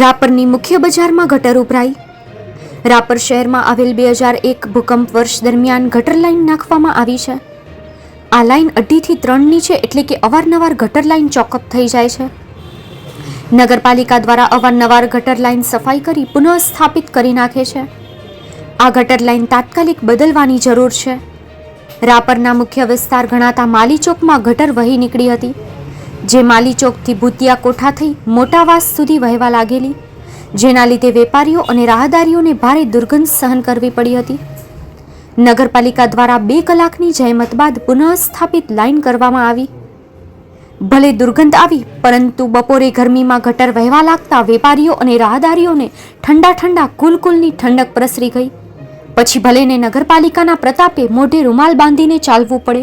રાપરની મુખ્ય બજારમાં ગટર ઉભરાઈ. રાપર શહેરમાં આવેલ બે હજાર એક ભૂકંપ વર્ષ દરમિયાન ગટર લાઇન નાખવામાં આવી છે. આ લાઇન અઢીથી ત્રણની છે એટલે કે અવારનવાર ગટર લાઇન ચોકઅપ થઈ જાય છે. નગરપાલિકા દ્વારા અવારનવાર ગટર લાઇન સફાઈ કરી પુનઃસ્થાપિત કરી નાખે છે. આ ગટર લાઇન તાત્કાલિક બદલવાની જરૂર છે. રાપરના મુખ્ય વિસ્તાર ગણાતા માલી ચોકમાં ગટર વહી નીકળી હતી. જે માલી ચોકથી ભૂતિયા કોઠા થઈ મોટાવાસ સુધી વહેવા લાગેલી. જેના લીધે વેપારીઓ અને રાહદારીઓને ભારે દુર્ગંધ સહન કરવી પડી હતી. નગરપાલિકા દ્વારા બે કલાકની જહેમત બાદ પુનઃસ્થાપિત લાઇન કરવામાં આવી. ભલે દુર્ગંધ આવી, પરંતુ બપોરે ગરમીમાં ગટર વહેવા લાગતા વેપારીઓ અને રાહદારીઓને ઠંડા ઠંડા કુલકુલની ઠંડક પ્રસરી ગઈ. પછી ભલેને નગરપાલિકાના પ્રતાપે મોઢે રૂમાલ બાંધીને ચાલવું પડે.